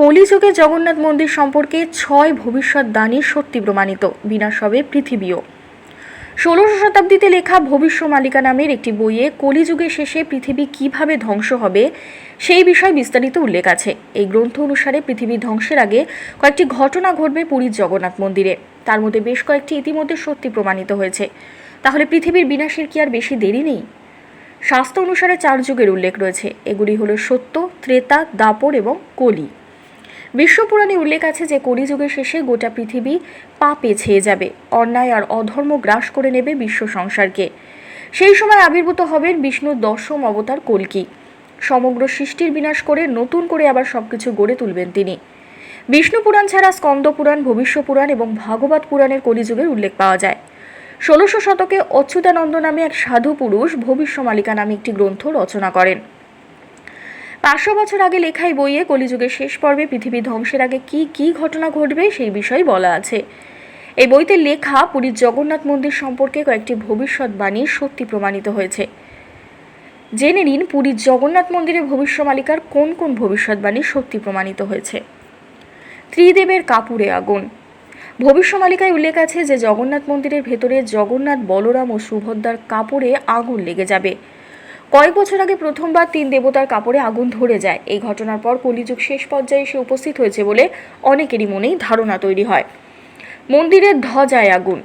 কলিযুগে জগন্নাথ মন্দির সম্পর্কে ছয় ভবিষ্যৎ দানী সত্যি প্রমাণিত বিনাশ হবে পৃথিবীও। ষোলোশো শতাব্দীতে লেখা ভবিষ্য মালিকা নামের একটি বইয়ে কলিযুগের শেষে পৃথিবী কীভাবে ধ্বংস হবে সেই বিষয়ে বিস্তারিত উল্লেখ আছে। এই গ্রন্থ অনুসারে পৃথিবী ধ্বংসের আগে কয়েকটি ঘটনা ঘটবে পুরীর জগন্নাথ মন্দিরে। তার মধ্যে বেশ কয়েকটি ইতিমধ্যে সত্যি প্রমাণিত হয়েছে। তাহলে পৃথিবীর বিনাশের কি আর বেশি দেরি নেই? শাস্ত্র অনুসারে চার যুগের উল্লেখ রয়েছে। এগুলি হলো সত্য, ত্রেতা, দাপর এবং কলি। বিশ্বপুরাণে উল্লেখ আছে যে কলিযুগের শেষে গোটা পৃথিবী পাপে ছেয়ে যাবে, অন্যায় আর অধর্ম গ্রাস করে নেবে বিশ্ব সংসারকে। সেই সময় আবির্ভূত হবেন বিষ্ণুর দশম অবতার কল্কি। সমগ্র সৃষ্টির বিনাশ করে নতুন করে আবার সবকিছু গড়ে তুলবেন তিনি। বিষ্ণু পুরাণ ছাড়া স্কন্দ পুরাণ, ভবিষ্য পুরাণ এবং ভাগবত পুরাণের কলিযুগের উল্লেখ পাওয়া যায়। ষোলোশো শতকে অচ্যুতানন্দ নামে এক সাধু পুরুষ ভবিষ্য মালিকা নামে একটি গ্রন্থ রচনা করেন। পাঁচশো বছর আগে লেখা এই বইয়ে কলিযুগের শেষ পর্বে পৃথিবী ধ্বংসের আগে কি কি ঘটনা ঘটবে সেই বিষয়ে বলা আছে। এই বইতে লেখা পুরীর জগন্নাথ মন্দির সম্পর্কে কয়েকটি ভবিষ্যৎবাণী সত্যি প্রমাণিত হয়েছে। জেনে নিন পুরীর জগন্নাথ মন্দিরের ভবিষ্যমালিকার কোন কোন ভবিষ্যৎবাণী সত্যি প্রমাণিত হয়েছে। ত্রিদেবের কাপুরে আগুন। ভবিষ্যমালিকায় উল্লেখ আছে যে জগন্নাথ মন্দিরের ভেতরে জগন্নাথ বলরাম ও সুভদ্রার কাপড়ে আগুন লেগে যাবে। কয়েক বছর আগে প্রথমবার তিন দেবতার কাপড়ে আগুন ধরে যায়। এই ঘটনার পর কলিযুগ শেষ পর্যায়ে এসে উপস্থিত হয়েছে বলে অনেকেরই মনেই ধারণা তৈরি হয়। মন্দিরের ধ্বজায় আগুন।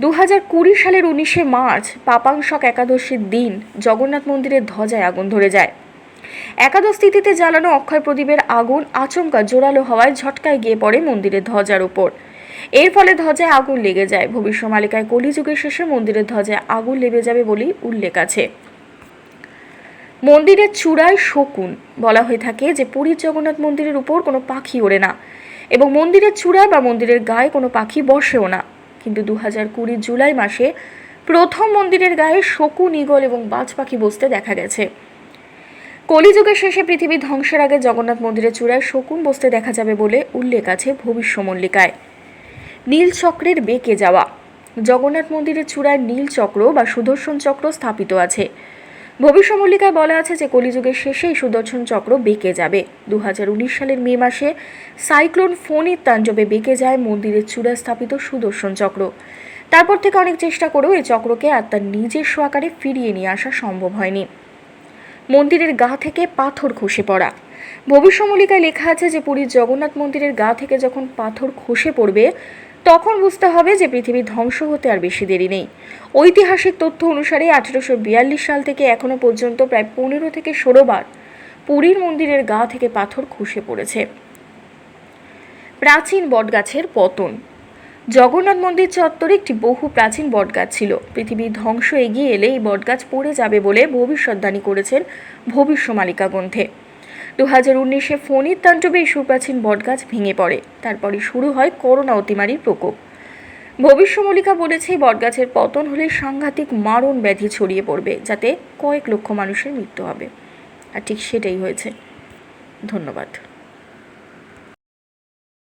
দু হাজার কুড়ি সালের উনিশে মার্চ, পাপাংশক একাদশীর দিন জগন্নাথ মন্দিরের ধ্বজায় আগুন ধরে যায়। একাদশ তিথিতে জ্বালানো অক্ষয় প্রদীপের আগুন আচমকা জোরালো হওয়ায় ঝটকায় গিয়ে পড়ে মন্দিরের ধ্বজার উপর। এর ফলে ধ্বজায় আগুন লেগে যায়। ভবিষ্যমালিকায় কলিযুগের শেষে মন্দিরের ধ্বজায় আগুন লেগে যাবে বলেই উল্লেখ আছে। মন্দিরের চূড়ায় শকুন বলা হয়ে থাকে যে পুরীর জগন্নাথ মন্দিরের উপর কোনো পাখি ওড়ে না। এবং মন্দিরের চূড়ায় বা মন্দিরের গায়ে কোনো পাখি বসেও না। কিন্তু দু হাজার জুলাই মাসে প্রথম মন্দিরের গায়ে শকুন, ঈগল এবং বাজ পাখি বসতে দেখা গেছে। কলিযুগের শেষে পৃথিবী ধ্বংসের আগে জগন্নাথ মন্দিরের চূড়ায় শকুন বসতে দেখা যাবে বলে উল্লেখ আছে ভবিষ্য মল্লিকায়। নীল চক্রের বেঁকে যাওয়া। জগন্নাথ মন্দিরের চূড়ায় নীল চক্র বা সুদর্শন চক্র স্থাপিত আছে। ভবিষ্য মল্লিকায় বলা আছে যে কলিযুগের শেষেই সুদর্শন চক্র বেঁকে যাবে। দু হাজার উনিশ সালের মে মাসে সাইক্লোন ফোনির তাণ্ডবে বেঁকে যায় মন্দিরের চূড়ায় স্থাপিত সুদর্শন চক্র। তারপর থেকে অনেক চেষ্টা করেও এই চক্রকে আর তার নিজস্ব আকারে ফিরিয়ে নিয়ে আসা সম্ভব হয়নি। মন্দিরের গা থেকে পাথর খসে পড়া। ভবিষ্যমলিকায় লেখা আছে যে পুরীর জগন্নাথ মন্দিরের গা থেকে যখন পাথর খসে পড়বে তখন বুঝতে হবে যে পৃথিবী ধ্বংস হতে আর বেশি দেরি নেই। ঐতিহাসিক তথ্য অনুসারে আঠেরোশো বিয়াল্লিশ সাল থেকে এখনও পর্যন্ত প্রায় পনেরো থেকে ষোলো বার পুরীর মন্দিরের গা থেকে পাথর খসে পড়েছে। প্রাচীন বটগাছের পতন। জগন্নাথ মন্দির চত্বরে একটি বহু প্রাচীন বটগাছ ছিল। পৃথিবীর ধ্বংস এগিয়ে এলে এই বটগাছ পড়ে যাবে বলে ভবিষ্যৎবাণী করেছেন ভবিষ্য মালিকা গ্রন্থে দু হাজার উনিশে ফণীর তাণ্ডবে এই সুপ্রাচীন বটগাছ ভেঙে পড়ে। তারপরে শুরু হয় করোনা অতিমারির প্রকোপ। ভবিষ্যমলিকা বলেছে, বটগাছের পতন হলে সাংঘাতিক মারণ ব্যাধি ছড়িয়ে পড়বে, যাতে কয়েক লক্ষ মানুষের মৃত্যু হবে। আর ঠিক সেটাই হয়েছে। ধন্যবাদ।